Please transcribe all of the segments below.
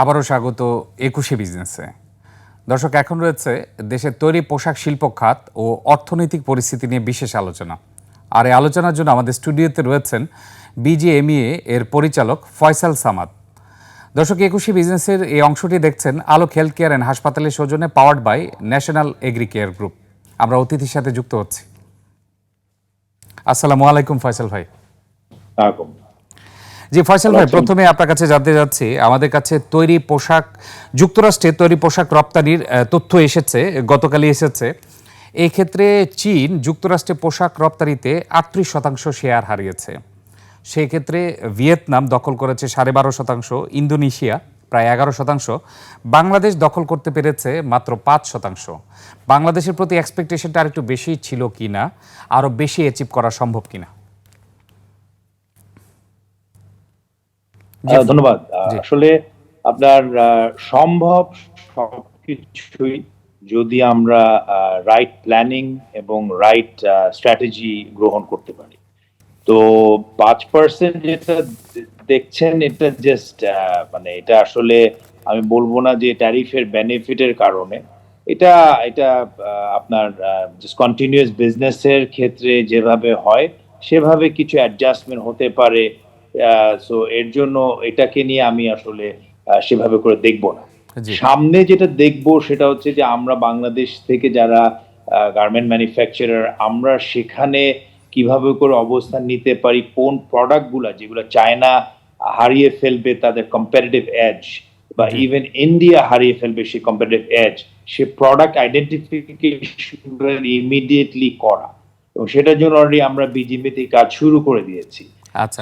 আবারও স্বাগত একুশে বিজনেসে। দর্শক, এখন রয়েছে দেশের তৈরি পোশাক শিল্প খাত ও অর্থনৈতিক পরিস্থিতি নিয়ে বিশেষ আলোচনা। আর এই আলোচনার জন্য আমাদের স্টুডিওতে রয়েছেন বিজিএমইএ এর পরিচালক ফয়সাল সামাদ। দর্শক, একুশে বিজনেসের এই অংশটি দেখছেন আলোক হেলথ কেয়ার অ্যান্ড হাসপাতালের সৌজন্যে powered by national agri care group. আমরা অতিথির সাথে যুক্ত হচ্ছি। আসসালামু আলাইকুম ফয়সাল ভাই। জি ফয়সাল ভাই প্রথমে আপনার কাছে জানতে যাচ্ছি আমাদের কাছে তৈরি পোশাক যুক্তরাষ্ট্রে তৈরি পোশাক রপ্তানির তথ্য এসেছে গতকালই এসেছে। এই ক্ষেত্রে চীন যুক্তরাষ্ট্রে পোশাক রপ্তানিতে আটত্রিশ শতাংশ শেয়ার হারিয়েছে। সেই ক্ষেত্রে ভিয়েতনাম দখল করেছে সাড়ে বারো শতাংশ ইন্দোনেশিয়া প্রায় এগারো শতাংশ বাংলাদেশ দখল করতে পেরেছে মাত্র পাঁচ শতাংশ। বাংলাদেশের প্রতি এক্সপেকটেশনটা আর একটু বেশি ছিল কিনা আরও বেশি অ্যাচিভ করা সম্ভব কিনা? ধন্যবাদ। আসলে আপনার সম্ভব সবকিছুই যদি আমরা রাইট প্ল্যানিং এবং রাইট স্ট্র্যাটেজি গ্রহণ করতে পারি। তো পাঁচ পার্সেন্ট যেটা দেখছেন এটা জাস্ট মানে এটা আসলে আমি বলব না যে ট্যারিফের বেনিফিটের কারণে। এটা এটা আপনার কন্টিনিউয়াস বিজনেসের ক্ষেত্রে যেভাবে হয় সেভাবে কিছু অ্যাডজাস্টমেন্ট হতে পারে। সো এর জন্য এটাকে নিয়ে আমি আসলে সেভাবে করে দেখব না। সামনে যেটা দেখব সেটা হচ্ছে যে আমরা বাংলাদেশ থেকে যারা গার্মেন্ট ম্যানুফ্যাকচারার আমরা সেখানে কীভাবে করে অবস্থান নিতে পারি কোন প্রোডাক্টগুলো যেগুলো চায়না হারিয়ে ফেলবে তাদের কম্পারেটিভ এজ বা ইভেন ইন্ডিয়া হারিয়ে ফেলবে সেই কম্পারেটিভ এজ সে প্রোডাক্ট আইডেন্টিফিকেশন ইমিডিয়েটলি করা। এবং সেটার জন্য অলরেডি আমরা বিজিবি থেকে কাজ শুরু করে দিয়েছি।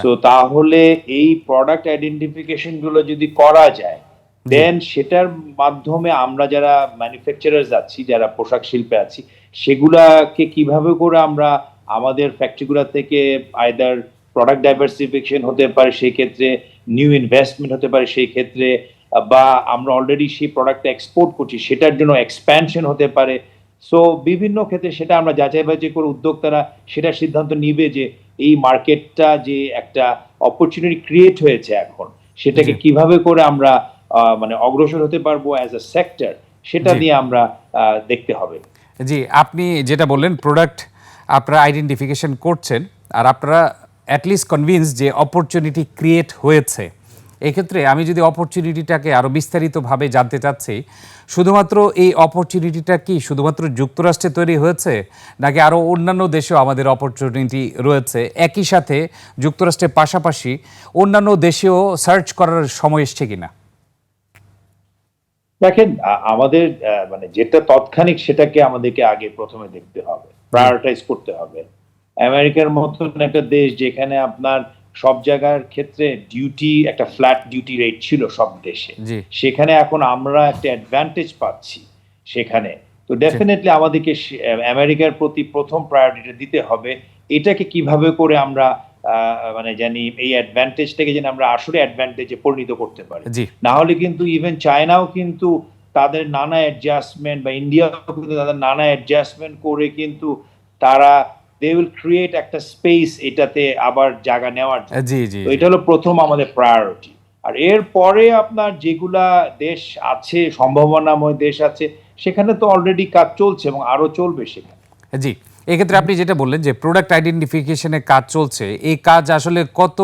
তো তাহলে এই প্রোডাক্ট আইডেন্টিফিকেশনগুলো যদি করা যায় দেন সেটার মাধ্যমে আমরা যারা ম্যানুফ্যাকচারার্স আছি যারা পোশাক শিল্পে আছি সেগুলাকে কীভাবে করে আমরা আমাদের ফ্যাক্টরিগুলো থেকে আইদার প্রোডাক্ট ডাইভার্সিফিকেশন হতে পারে সেই ক্ষেত্রে নিউ ইনভেস্টমেন্ট হতে পারে সেই ক্ষেত্রে বা আমরা অলরেডি সেই প্রোডাক্টটা এক্সপোর্ট করছি সেটার জন্য এক্সপ্যানশন হতে পারে। সো বিভিন্ন ক্ষেত্রে সেটা আমরা যাচাই বাছাই করে উদ্যোক্তারা সেটা সিদ্ধান্ত নিবে যে এই মার্কেটটা যে একটা অপরচুনিটি ক্রিয়েট হয়েছে এখন সেটাকে কীভাবে করে আমরা মানে অগ্রসর হতে পারব অ্যাজ আ সেক্টর সেটা। নিয়ে আমরা দেখতে হবে। জি আপনি যেটা বললেন প্রোডাক্ট আপনারা আইডেন্টিফিকেশন করছেন আর আপনারা অ্যাটলিস্ট কনভিন্স যে অপরচুনিটি ক্রিয়েট হয়েছে। এক্ষেত্রে আমি যদি অপরচুনিটিটাকে আরও বিস্তারিতভাবে জানতে চাচ্ছি শুধুমাত্র এই অপরচুনিটিটা কি শুধুমাত্র যুক্তরাষ্ট্রে তৈরি হয়েছে নাকি আরও অন্যান্য দেশেও আমাদের অপরচুনিটি রয়েছে? একই সাথে যুক্তরাষ্ট্রের পাশাপাশি অন্যান্য দেশেও সার্চ করার সময় এসছে কিনা? দেখেন আমাদের মানে যেটা তৎক্ষণিক সেটাকে আমাদেরকে আগে প্রথমে দেখতে হবে প্রায়োরিটাইজ করতে হবে। আমেরিকার মতন একটা দেশ যেখানে আপনার সব জায়গার ক্ষেত্রে ডিউটি একটা ফ্ল্যাট ডিউটি রেট ছিল সব দেশে। সেখানে এখন আমরা একটা অ্যাডভান্টেজ পাচ্ছি সেখানে। তো ডেফিনেটলি আমাদেরকে আমেরিকার প্রতি প্রথম প্রায়োরিটি দিতে হবে। এটাকে কীভাবে করে আমরা মানে জানি এই অ্যাডভান্টেজটাকে যেন আমরা আসলে অ্যাডভান্টেজে পরিণত করতে পারি। না হলে কিন্তু ইভেন চায়নাও কিন্তু তাদের নানা অ্যাডজাস্টমেন্ট বা ইন্ডিয়াও কিন্তু তাদের নানা অ্যাডজাস্টমেন্ট করে কিন্তু তারা দে উইল ক্রিয়েট একটা স্পেস এটাতে আবার জায়গা নেওয়ার। জি জি এটা হলো প্রথম আমাদের প্রায়োরিটি আর এর পরে আপনার যেগুলা দেশ আছে সম্ভাবনাময় দেশ আছে সেখানে তো অলরেডি কাজ চলছে এবং আরও চলবে সেখানে। জি এক্ষেত্রে আপনি যেটা বললেন যে প্রোডাক্ট আইডেন্টিফিকেশনের কাজ চলছে এই কাজ আসলে কত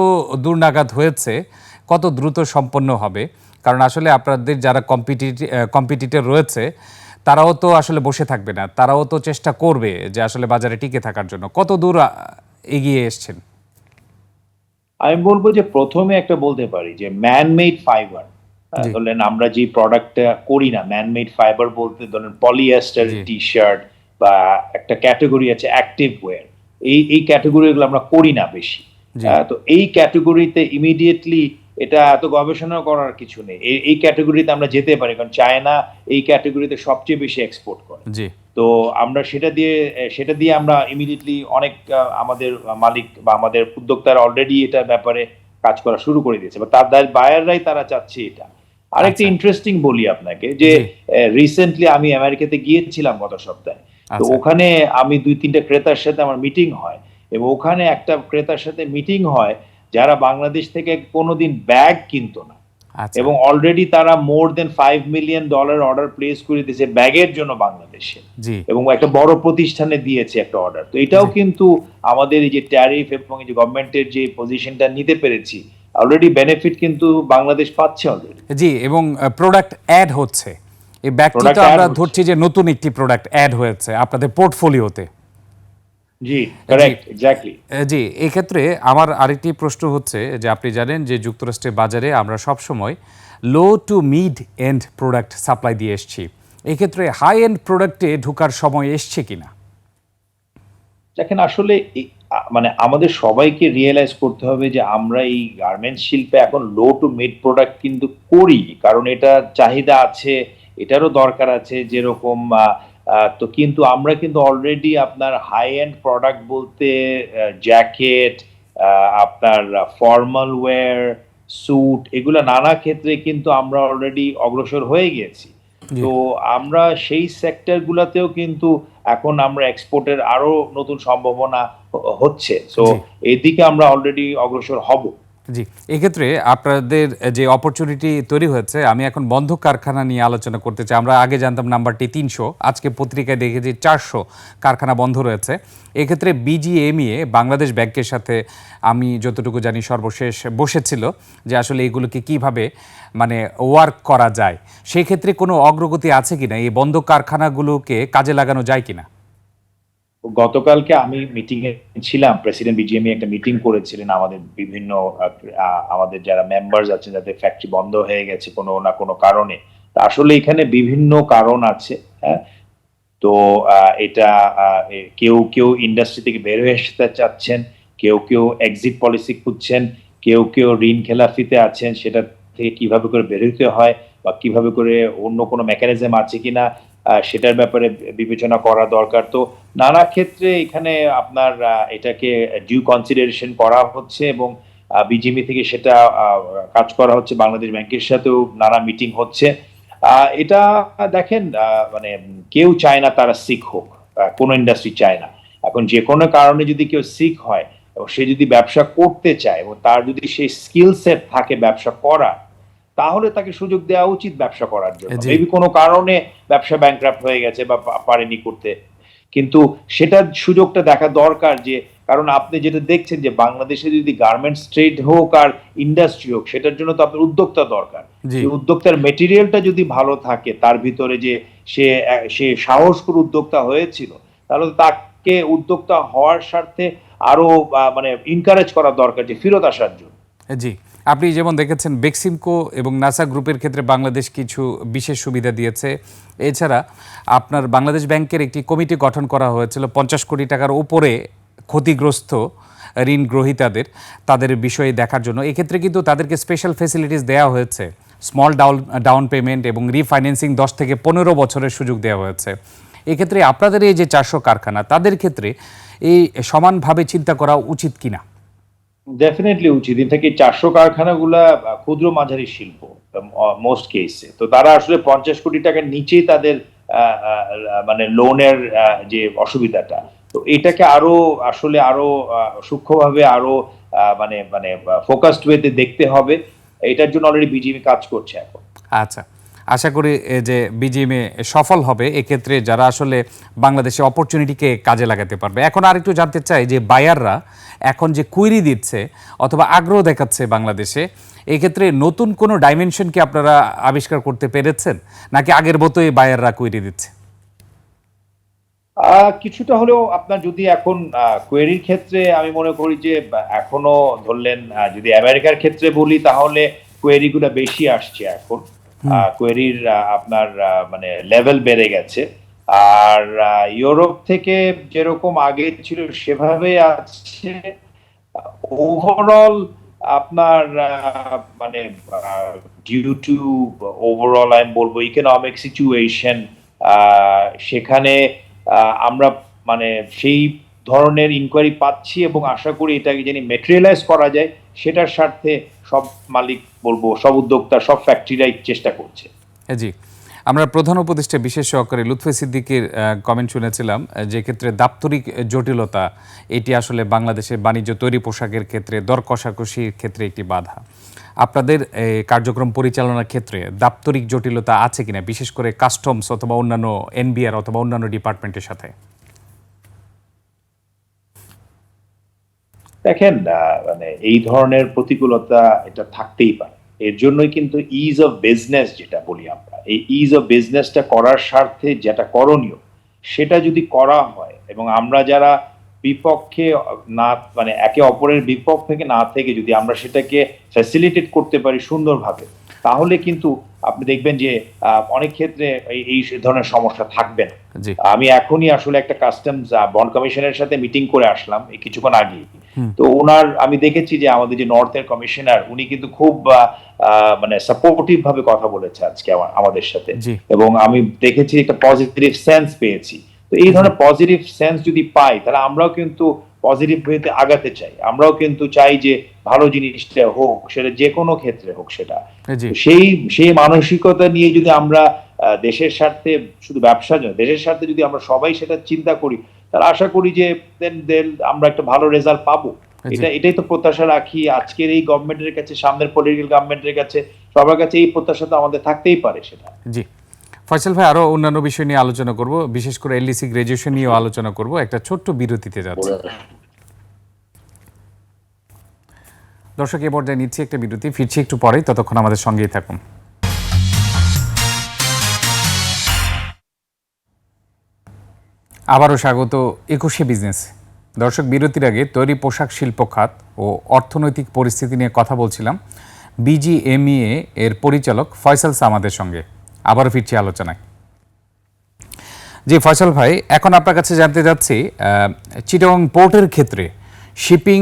দূর নাগাদ হয়েছে কত দ্রুত সম্পন্ন হবে কারণ আসলে আপনাদের যারা কম্পিটিটি কম্পিটিটর রয়েছে তারাও তো আসলে বসে থাকবে না তারাও তো চেষ্টা করবে যে আসলে বাজারে টিকে থাকার জন্য। কত দূর এগিয়ে এসছেন? আমি বলব যে প্রথমে একটা বলতে পারি যে ম্যান মেড ফাইবার জি। ধরলেন আমরা যে প্রোডাক্টটা করি না ম্যান মেড ফাইবার বলতে ধরেন পলিয়েস্টার। টি শার্ট বা একটা ক্যাটাগরি আছে অ্যাক্টিভ ওয়্যার এই এই ক্যাটাগরিগুলো আমরা করি না বেশি। তো এই ক্যাটাগরিতে ইমিডিয়েটলি এটা এত গবেষণা করার কিছু নেই। এই- ক্যাটাগরিতে আমরা যেতে পারি কারণ চায়না এই ক্যাটাগরিতে সবচেয়ে বেশি এক্সপোর্ট করে। তো আমরা সেটা দিয়ে সেটা দিয়ে আমরা ইমিডিয়েটলি অনেক আমাদের মালিক বা আমাদের উদ্যোক্তারা অলরেডি এটার ব্যাপারে কাজ করা শুরু করে দিয়েছে। বা তার বায়াররাই তারা চাচ্ছে এটা। আরেকটা আচ্ছা। ইন্টারেস্টিং বলি আপনাকে যে। রিসেন্টলি আমি আমেরিকাতে গিয়েছিলাম গত সপ্তাহে। তো আচ্ছা। ওখানে আমি দুই তিনটা ক্রেতার সাথে আমার মিটিং হয় এবং ওখানে একটা ক্রেতার সাথে মিটিং হয় যারা বাংলাদেশ থেকে কোনোদিন ব্যাগ কিনতো না। আচ্ছা। এবং অলরেডি তারা more than five million dollar order place করে দিয়েছে ব্যাগের জন্য বাংলাদেশে। জি। এবং একটা বড় প্রতিষ্ঠানে দিয়েছে একটা অর্ডার তো এটাও কিন্তু আমাদের এই যে ট্যারিফ এবং এই যে গভর্নমেন্টের যে পজিশনটা নিতে পেরেছি অলরেডি বেনিফিট কিন্তু বাংলাদেশ পাচ্ছে অলরেডি জি এবং প্রোডাক্ট অ্যাড হচ্ছে। এই ব্যাগটি তো আমরা ধরছি যে নতুন একটি প্রোডাক্ট অ্যাড হয়েছে আপনাদের পোর্টফোলিওতে জি কারেক্ট এক্স্যাক্টলি জি এই ক্ষেত্রে আমার আরেকটি প্রশ্ন হচ্ছে যে আপনি জানেন যে যুক্তরাষ্ট্রের বাজারে আমরা সব সময় low to mid end product supply দিয়ে এসেছি। এই ক্ষেত্রে হাই এন্ড প্রোডাক্টে ঢোকার সময় এসছে কিনা? দেখেন আসলে মানে আমাদের সবাইকে রিয়েলাইজ করতে হবে যে আমরা এই গার্মেন্টস শিল্পে এখন লো টু মিড প্রোডাক্ট কিন্তু করি কারণ এটা চাহিদা আছে এটারও দরকার আছে যেরকম তো কিন্তু আমরা কিন্তু অলরেডি আপনার হাই এন্ড প্রোডাক্ট বলতে জ্যাকেট আপনার ফর্মাল ওয়্যার স্যুট এগুলো নানা ক্ষেত্রে কিন্তু আমরা অলরেডি অগ্রসর হয়ে গিয়েছি। জি। তো আমরা সেই সেক্টর গুলাতেও কিন্তু এখন আমরা এক্সপোর্টের আরও নতুন সম্ভাবনা হচ্ছে। তো এদিকে আমরা অলরেডি অগ্রসর হব। জি, এক্ষেত্রে আপনাদের যে অপরচুনিটি তৈরি হয়েছে, আমি এখন বন্ধ কারখানা নিয়ে আলোচনা করতে চাই। আমরা আগে জানতাম নাম্বারটি তিনশো, আজকে পত্রিকায় দেখেছি চারশো কারখানা বন্ধ রয়েছে। এক্ষেত্রে বিজিএমইএ বাংলাদেশ ব্যাংকের সাথে আমি যতটুকু জানি সর্বশেষ বসেছিল যে আসলে এগুলোকে কীভাবে মানে ওয়ার্ক করা যায়। সেই ক্ষেত্রে কোনো অগ্রগতি আছে কিনা? এই বন্ধ কারখানাগুলোকে কাজে লাগানো যায় কিনা? গতকালকে আমি মিটিং এ ছিলাম প্রেসিডেন্ট বিজিএমই একটা মিটিং করেছিলেন আমাদের বিভিন্ন আমাদের যারা মেম্বার্স আছেন, যাদের ফ্যাক্টরি বন্ধ হয়ে গেছে কোনো না কোনো কারণে। আসলে এখানে বিভিন্ন কারণ আছে হ্যাঁ? তো এটা কেউ কেউ ইন্ডাস্ট্রি থেকে বের হয়ে আসতে চাচ্ছেন, কেউ কেউ এক্সিট পলিসি খুঁজছেন, কেউ কেউ ঋণ খেলাফিতে আছেন, সেটা থেকে কীভাবে করে বের হতে হয় বা কীভাবে করে অন্য কোনো মেকানিজম আছে কিনা সেটার ব্যাপারে বিবেচনা করা দরকার। তো নানা ক্ষেত্রে এখানে আপনার এটাকে ডিউ কনসিডারেশন করা হচ্ছে এবং বিজিএমই থেকে সেটা কাজ করা হচ্ছে, বাংলাদেশ ব্যাংকের সাথেও নানা মিটিং হচ্ছে। এটা দেখেন মানে কেউ চায় না তারা সিক হোক কোনো ইন্ডাস্ট্রি চায় না। এখন যে কোনো কারণে যদি কেউ সিক হয়, এবং সে যদি ব্যবসা করতে চায়, এবং তার যদি সেই স্কিল সেট থাকে ব্যবসা করার তাহলে তাকে সুযোগ দেওয়া উচিত ব্যবসা করার জন্য। মেবি কোনো কারণে ব্যবসা ব্যাংক্রাফ্ট হয়ে গেছে বা পারেনি করতে। কিন্তু সেটার সুযোগটা দেখা দরকার যে কারণ আপনি যেটা দেখছেন যে বাংলাদেশে যদি গার্মেন্টস ট্রেড হোক আর ইন্ডাস্ট্রি হোক সেটার জন্য তো আপনার উদ্যোক্তা দরকার। উদ্যোক্তার মেটেরিয়ালটা যদি ভালো থাকে তার ভিতরে যে সে সে সাহস করে উদ্যোক্তা হয়েছিল তাহলে তাকে উদ্যোক্তা হওয়ার স্বার্থে আরও মানে ইনকারেজ করা দরকার যে ফেরত আসার জন্য। জি। আপনি যেমন দেখেছেন, বেক্সিমকো এবং নাসা গ্রুপের ক্ষেত্রে বাংলাদেশ কিছু বিশেষ সুবিধা দিয়েছে। এছাড়া আপনার বাংলাদেশ ব্যাংকের একটি কমিটি গঠন করা হয়েছিল, পঞ্চাশ কোটি টাকার উপরে ক্ষতিগ্রস্ত ঋণ গ্রহীতাদের, তাদের বিষয়ে দেখার জন্য। এক্ষেত্রে কিন্তু তাদেরকে স্পেশাল ফেসিলিটিস দেওয়া হয়েছে। স্মল ডাউন ডাউন পেমেন্ট এবং রিফাইন্যান্সিং দশ থেকে পনেরো বছরের সুযোগ দেওয়া হয়েছে। এক্ষেত্রে আপনাদের এই যে চারশো কারখানা, তাদের ক্ষেত্রে এই সমানভাবে চিন্তা করা উচিত কিনা? ডেফিনেটলি উচিত। ইন থেকে চারশো কারখানাগুলা ক্ষুদ্র মাঝারি শিল্প মোস্ট কেসে তো তারা আসলে পঞ্চাশ কোটি টাকার নিচেই তাদের মানে লোনের যে অসুবিধাটা। তো এটাকে আরও আসলে আরও সূক্ষ্মভাবে আরও মানে মানে ফোকাসড ওয়েতে দেখতে হবে। এটার জন্য অলরেডি বিজিবি কাজ করছে এখন। আচ্ছা। আশা করি যে বিজিএমএ সফল হবে, এক্ষেত্রে যারা আসলে বাংলাদেশে অপরচুনিটিকে কাজে লাগাতে পারবে। এখন আরেকটু জানতে চাই যে বায়াররা এখন যে কুইরি দিচ্ছে অথবা আগ্রহ দেখাচ্ছে বাংলাদেশে, এক্ষেত্রে নতুন কোনো ডাইমেনশন কি আপনারা আবিষ্কার করতে পেরেছেন? নাকি আগের মতোই বায়াররা কুইরি দিচ্ছে? কিছুটা হলেও আপনার যদি এখন কোয়েরির ক্ষেত্রে আমি মনে করি যে এখনও ধরলেন যদি আমেরিকার ক্ষেত্রে বলি, তাহলে কোয়েরিগুলো বেশি আসছে এখন। কোয়েরির আপনার মানে লেভেল বেড়ে গেছে। আর ইউরোপ থেকে যেরকম আগে ছিল, সেভাবে আছে। ওভারঅল আপনার মানে ডিউ টু ওভারঅল আমি বলব ইকোনমিক সিচুয়েশন সেখানে আমরা মানে সেই ধরনের ইনকোয়ারি পাচ্ছি এবং আশা করি এটাকে যিনি মেটেরিয়ালাইজ করা যায়। সেটার স্বার্থে সব মালিক বলব সব উদ্যোক্তা সব ফ্যাক্টরিরাই চেষ্টা করছে। হ্যাঁ, জি। আমরা প্রধান উপদেষ্টা বিশেষ সহকারী লুৎফে সিদ্দিকের কমেন্ট শুনেছিলাম যে ক্ষেত্রে দাপ্তরিক জটিলতা এটি আসলে বাংলাদেশের বাণিজ্য তৈরি পোশাকের ক্ষেত্রে দর কষাকষির ক্ষেত্রে একটি বাধা। আপনাদের কার্যক্রম পরিচালনার ক্ষেত্রে দাপ্তরিক জটিলতা আছে কিনা? বিশেষ করে কাস্টমস অথবা অন্যান্য এনবিআর অথবা অন্যান্য ডিপার্টমেন্টের সাথে। দেখেন মানে এই ধরনের প্রতিকূলতা এটা থাকতেই পারে। এর জন্যই কিন্তু ইজ অফ বিজনেস যেটা বলি আমরা এই ইজ অফ বিজনেসটা করার স্বার্থে যেটা করণীয় সেটা যদি করা হয় এবং আমরা যারা বিপক্ষে না মানে একে অপরের বিপক্ষ থেকে না থেকে যদি আমরা সেটাকে ফ্যাসিলিটেট করতে পারি সুন্দরভাবে তাহলে কিন্তু আপনি দেখবেন যে আহ, অনেক ক্ষেত্রে এই- এই ধরনের সমস্যা থাকবে না। আমি এখনই আসলে একটা কাস্টমস বন্ড কমিশনের সাথে মিটিং করে আসলাম এই কিছুক্ষণ আগে তো ওনার আমি দেখেছি যে আমাদের যে নর্থের কমিশনার উনি কিন্তু খুব মানে সাপোর্টিভ ভাবে কথা বলেছে আজকে আমাদের সাথে। এবং আমি দেখেছি একটা পজিটিভ সেন্স পেয়েছি। তো এই ধরনের পজিটিভ সেন্স যদি পাই তাহলে আমরাও কিন্তু পজিটিভ ওয়েতে আগাতে চাই। আমরাও কিন্তু চাই যে ভালো জিনিসটা হোক সেটা যে কোনো ক্ষেত্রে হোক সেটা। সেই সেই মানসিকতা নিয়ে যদি আমরা দেশের স্বার্থে শুধু ব্যবসা নয় দেশের স্বার্থে যদি আমরা সবাই সেটা চিন্তা করি তাহলে আশা করি যে দেন আমরা একটা ভালো রেজাল্ট পাবো। এটা এটাই তো প্রত্যাশা রাখি। আজকের এই গভর্নমেন্টের কাছে সামনের পলিটিক্যাল গভর্নমেন্টের কাছে সবার কাছে এই প্রত্যাশা তো আমাদের থাকতেই পারে সেটা। জি। ফয়সাল ভাই আরও অন্যান্য বিষয় নিয়ে আলোচনা করব। বিশেষ করে এলডিসি গ্রাজুয়েশন নিয়েও আলোচনা করব। একটা ছোট্ট বিরতিতে যাচ্ছে। দর্শক এ পর্যায়ে নিচ্ছি একটা বিরতি। ফিরছি একটু পরেই। ততক্ষণ আমাদের সঙ্গেই থাকুন। আবারও স্বাগত একুশে বিজনেস। দর্শক, বিরতির আগে তৈরি পোশাক শিল্প খাত ও অর্থনৈতিক পরিস্থিতি নিয়ে কথা বলছিলাম বিজিএমইএ এর পরিচালক ফয়সাল সামাদের সঙ্গে। আবারও ফিরছি আলোচনায়। জি, ফয়সাল ভাই, এখন আপনার কাছে জানতে চাচ্ছি চিটাগং পোর্টের ক্ষেত্রে, শিপিং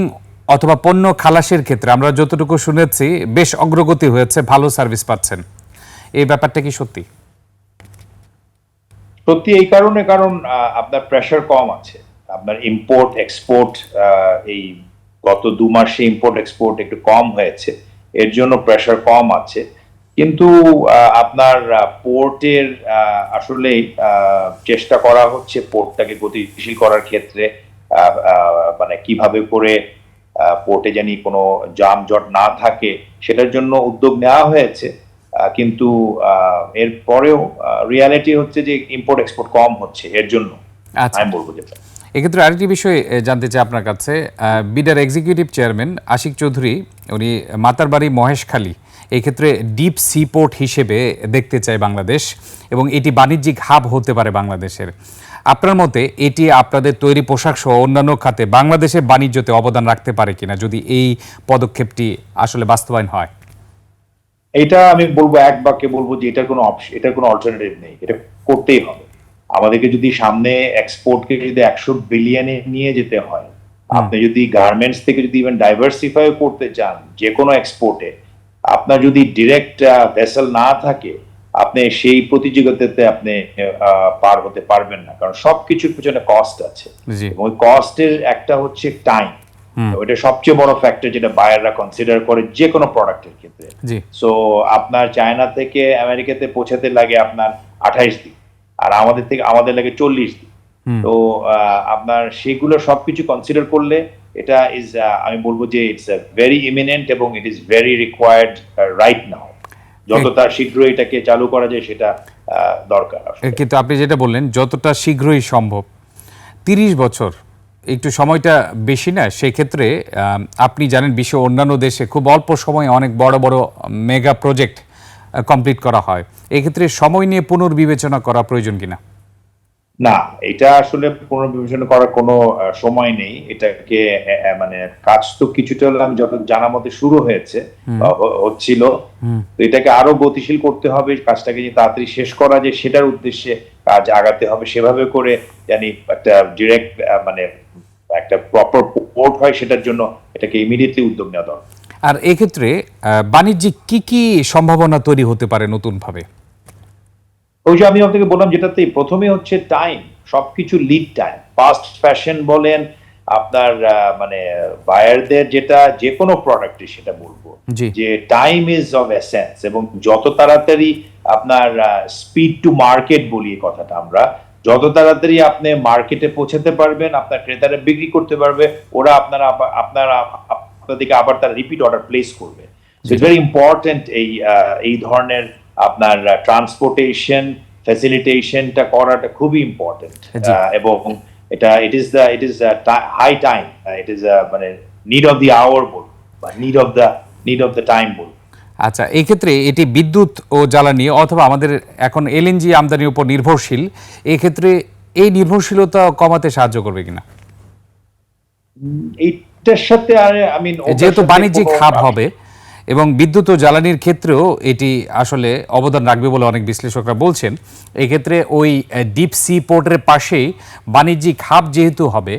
অথবা পণ্য খালাসের ক্ষেত্রে আমরা যতটুকু শুনেছি, বেশ অগ্রগতি হয়েছে, ভালো সার্ভিস পাচ্ছেন। এই ব্যাপারটা কি সত্যি? সত্যি এই কারণে কারণ আপনার প্রেশার কম আছে। আপনার ইম্পোর্ট এক্সপোর্ট এই গত দু মাসে ইম্পোর্ট এক্সপোর্ট একটু কম হয়েছে। এর জন্য প্রেশার কম আছে। কিন্তু আপনার পোর্টের আসলে চেষ্টা করা হচ্ছে পোর্টটাকে গতিশীল করার ক্ষেত্রে মানে কীভাবে করে পোর্টে জানি কোনো যানজট না থাকে, সেটার জন্য উদ্যোগ নেওয়া হয়েছে। কিন্তু এর পরেও রিয়ালিটি হচ্ছে যে ইম্পোর্ট এক্সপোর্ট কম হচ্ছে এর জন্য। আচ্ছা। আমি বলব যেটা। এক্ষেত্রে আরেকটি বিষয় জানতে চাই আপনার কাছে। বিডার এক্সিকিউটিভ চেয়ারম্যান আশিক চৌধুরী উনি মাতারবাড়ি মহেশখালী এই ক্ষেত্রে ডিপ সি পোর্ট হিসেবে দেখতে চায় বাংলাদেশ এবং এটি বাণিজ্যিক হাব হতে পারে বাংলাদেশের। আপনার মতে এটি আপনাদের তৈরি পোশাক সহ অন্যান্য খাতে বাংলাদেশের বাণিজ্যতে অবদান রাখতে পারে কিনা যদি এই পদক্ষেপটি আসলে বাস্তবায়ন হয়? এটা আমি বলব এক বাক্যে বলব যে এটার কোনো অপশন এটার কোনো অল্টারনেটিভ নেই এটা করতেই হবে। আমাদেরকে যদি সামনে এক্সপোর্টকে যদি একশো বিলিয়নে নিয়ে যেতে হয় আপনি যদি গার্মেন্টস থেকে যদি ইভেন ডাইভার্সিফাই করতে চান যে কোনো এক্সপোর্টে আপনার যদি ডিরেক্ট ভেসেল না থাকে আপনি সেই প্রতিযোগিতাতে আপনি পার হতে পারবেন না। কারণ সবকিছুর পিছনে কস্ট আছে। এবং ওই কস্টের একটা হচ্ছে টাইম ওইটা সবচেয়ে বড় ফ্যাক্টর যেটা বায়াররা কনসিডার করে যে কোনো প্রোডাক্টের ক্ষেত্রে সো আপনার চায়না থেকে আমেরিকাতে পৌঁছাতে লাগে আপনার আঠাইশ দিন আর আমাদের থেকে আমাদের লাগে চল্লিশ দিন। তো আপনার সেগুলো সবকিছু কনসিডার করলে এটা ইজ আমি বলব যে ইটস ভেরি ইমিনেন্ট এবং it is very required right now যত তার শীঘ্র এটাকে চালু করা যায় সেটা দরকার। কিন্তু আপনি যেটা বললেন যতটা শীঘ্রই সম্ভব তিরিশ বছর একটু সময়টা বেশি না সেই ক্ষেত্রে আপনি জানেন বিশ্ব অন্যান্য দেশে খুব অল্প সময়ে অনেক বড় বড় মেগা প্রজেক্ট কমপ্লিট করা হয়। এক্ষেত্রে সময় নিয়ে পুনর্বিবেচনা করা প্রয়োজন কিনা? না এটা আসলে পুনর্বিবেচনা করার কোনো সময় নেই। এটাকে মানে কাজ তো কিছুটা হলে আমি যত জানা মতে শুরু হয়েছে হচ্ছিল তো এটাকে আরও গতিশীল করতে হবে কাজটাকে যে তাড়াতাড়ি শেষ করা যায় সেটার উদ্দেশ্যে কাজ আগাতে হবে সেভাবে করে জানি একটা ডিরেক্ট মানে একটা প্রপার পোর্ট হয় সেটার জন্য এটাকে ইমিডিয়েটলি উদ্যোগ নেওয়া দরকার। আর এক্ষেত্রে আহ, বাণিজ্যিক কি কি সম্ভাবনা তৈরি হতে পারে নতুনভাবে? ওই যে আমি আপনাকে বললাম যেটাতে প্রথমে হচ্ছে টাইম সবকিছু লিড টাইম ফাস্ট ফ্যাশন বলেন আপনার মানে বায়ারদের যেটা যে কোনো প্রোডাক্টে সেটা বলব। যে টাইম ইজ অফ এসেন্স এবং যত তাড়াতাড়ি আপনার স্পিড টু মার্কেট বলি কথাটা আমরা যত তাড়াতাড়ি আপনি মার্কেটে পৌঁছাতে পারবেন আপনার ক্রেতারা বিক্রি করতে পারবে ওরা আপনারা আপনারা আপনাদেরকে আবার তারা রিপিট অর্ডার প্লেস করবে। ইটস ভেরি ইম্পর্টেন্ট এই এই ধরনের আপনার ট্রান্সপোর্টেশন ফ্যাসিলিটেশনটা করাটা খুবই ইম্পর্টেন্ট জি। এবং এটা it is the it is high time it is মানে নিড অফ দি আওয়ার বল বা need of the need of the time বল আচ্ছা এই ক্ষেত্রে এটি বিদ্যুৎ ও জ্বালানি অথবা আমাদের এখন এলএনজি আমদানির উপর নির্ভরশীল এই ক্ষেত্রে এই নির্ভরশীলতা কমাতে সাহায্য করবে কিনা? এইটার সাথে আর আই মিন যেহেতু বাণিজ্যিক হাব হবে এবং বিদ্যুৎ ও জ্বালানির ক্ষেত্রেও এটি আসলে অবদান রাখবে বলে অনেক বিশ্লেষকরা বলছেন এই ক্ষেত্রে ওই ডিপ সি পোর্টের পাশেই বাণিজ্যিক হাব যেহেতু হবে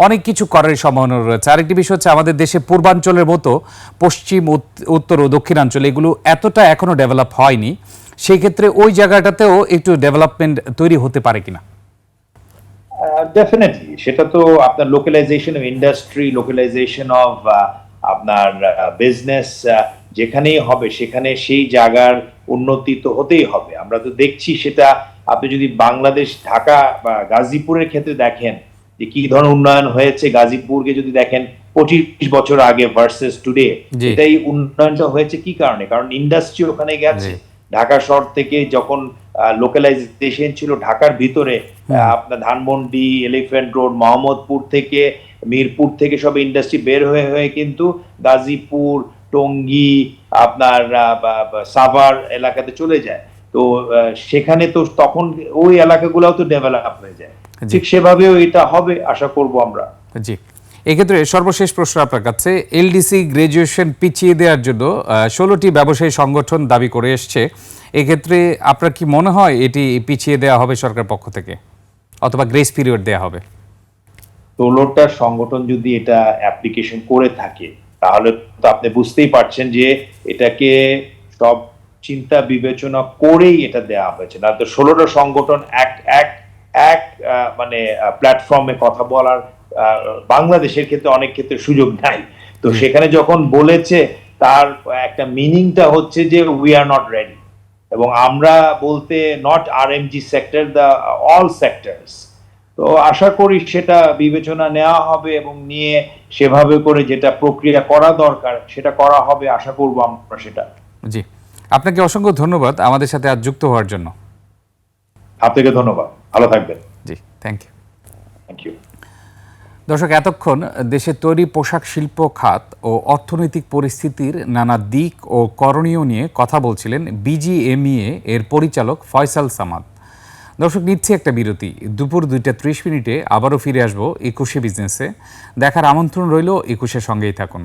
অনেক কিছু করার সম্ভাবনা রয়েছে। আরেকটি বিষয় হচ্ছে আমাদের দেশে পূর্বাঞ্চলের মতো পশ্চিম, উত- উত্তর ও দক্ষিণাঞ্চল এগুলো এতটা এখনও ডেভেলপ হয়নি। সেই ক্ষেত্রে ওই জায়গাটাতেও একটু ডেভেলপমেন্ট তৈরি হতে পারে কিনা? ডেফিনেটলি সেটা তো আপনার localisation of industry localisation of আপনার বিজনেস যেখানেই হবে, সেখানে সেই জায়গার উন্নতি তো হতেই হবে। আমরা তো দেখছি সেটা, আপনি যদি বাংলাদেশ, ঢাকা বা গাজীপুরের ক্ষেত্রে দেখেন যে কি ধরনের উন্নয়ন হয়েছে গাজীপুরকে যদি দেখেন পঁচিশ বছর আগে ভার্সেস টুডে। এটাই উন্নয়নটা হয়েছে কি কারণে? কারণ ইন্ডাস্ট্রি ওখানে গেছে। ঢাকা শহর থেকে যখন লোকালাইজেশন ছিল ঢাকার ভিতরে আপনার ধানমন্ডি এলিফ্যান্ট রোড মোহাম্মদপুর থেকে মিরপুর থেকে সব ইন্ডাস্ট্রি বের হয়ে হয়ে কিন্তু গাজীপুর টঙ্গী আপনার সাভার এলাকাতে চলে যায়। তো সেখানে তো তখন ওই এলাকাগুলোও তো ডেভেলপ হয়ে যায়। ঠিক সেভাবেও এটা হবে আশা করব আমরা। জি। এক্ষেত্রে সর্বশেষ প্রশ্ন আপনার কাছে এলডিসি গ্রাজুয়েশন পিছিয়ে দেওয়ার জন্য ষোলোটি ব্যবসায়ী সংগঠন দাবি করে এসছে। এক্ষেত্রে আপনার কি মনে হয় এটি পিছিয়ে দেওয়া হবে সরকার পক্ষ থেকে? অথবা গ্রেস পিরিয়ড দেওয়া হবে? ষোলোটা সংগঠন যদি এটা অ্যাপ্লিকেশন করে থাকে তাহলে তো আপনি বুঝতেই পারছেন যে এটাকে সব চিন্তা বিবেচনা করেই এটা দেওয়া হয়েছে। না তো ষোলোটা সংগঠন এক এক এক মানে প্ল্যাটফর্মে কথা বলার বাংলাদেশের ক্ষেত্রে অনেক ক্ষেত্রে সুযোগ নাই। তো সেখানে যখন বলেছে তার একটা মিনিংটা হচ্ছে যে উই আর নট রেডি এবং আমরা বলতে not R M G sector the all sectors তো আশা করি সেটা বিবেচনা নেওয়া হবে এবং নিয়ে সেভাবে করে যেটা প্রক্রিয়া করা দরকার সেটা করা হবে। আশা করব আমরা সেটা। জি। আপনাকে অসংখ্য ধন্যবাদ আমাদের সাথে আজ যুক্ত হওয়ার জন্য। আপনাকে ধন্যবাদ। ভালো থাকবেন। জি থ্যাংক ইউ থ্যাংক ইউ দর্শক এতক্ষণ দেশের তৈরি পোশাক শিল্প খাত ও অর্থনৈতিক পরিস্থিতির নানা দিক ও করণীয় নিয়ে কথা বলছিলেন বিজিএমইএ এর পরিচালক ফয়সাল সামাদ। দর্শক নিচ্ছে একটা বিরতি। দুপুর দুইটা ত্রিশ মিনিটে আবারও ফিরে আসব একুশে বিজনেসে। দেখার আমন্ত্রণ রইল একুশের সঙ্গেই থাকুন।